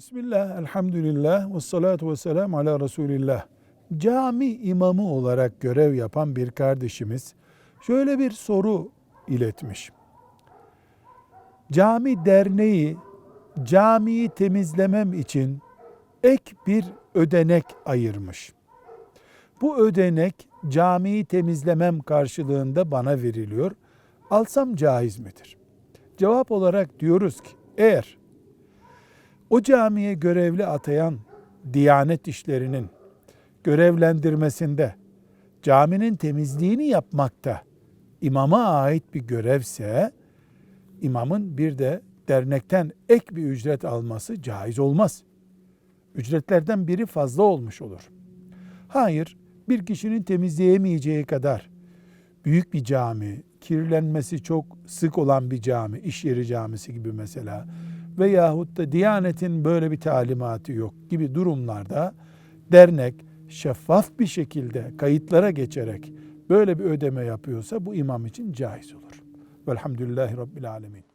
Bismillah, elhamdülillah, ve salatu ve selam ala Resulillah. Cami imamı olarak görev yapan bir kardeşimiz şöyle bir soru iletmiş. Cami derneği camiyi temizlemem için ek bir ödenek ayırmış. Bu ödenek camiyi temizlemem karşılığında bana veriliyor. Alsam caiz midir? Cevap olarak diyoruz ki eğer o camiye görevli atayan Diyanet işlerinin görevlendirmesinde caminin temizliğini yapmakta imama ait bir görevse imamın bir de dernekten ek bir ücret alması caiz olmaz. Ücretlerden biri fazla olmuş olur. Hayır, bir kişinin temizleyemeyeceği kadar büyük bir cami, kirlenmesi çok sık olan bir cami, iş yeri camisi gibi mesela veyahut da Diyanet'in böyle bir talimatı yok gibi durumlarda dernek şeffaf bir şekilde kayıtlara geçerek böyle bir ödeme yapıyorsa bu imam için caiz olur. Velhamdülillahi Rabbil Alemin.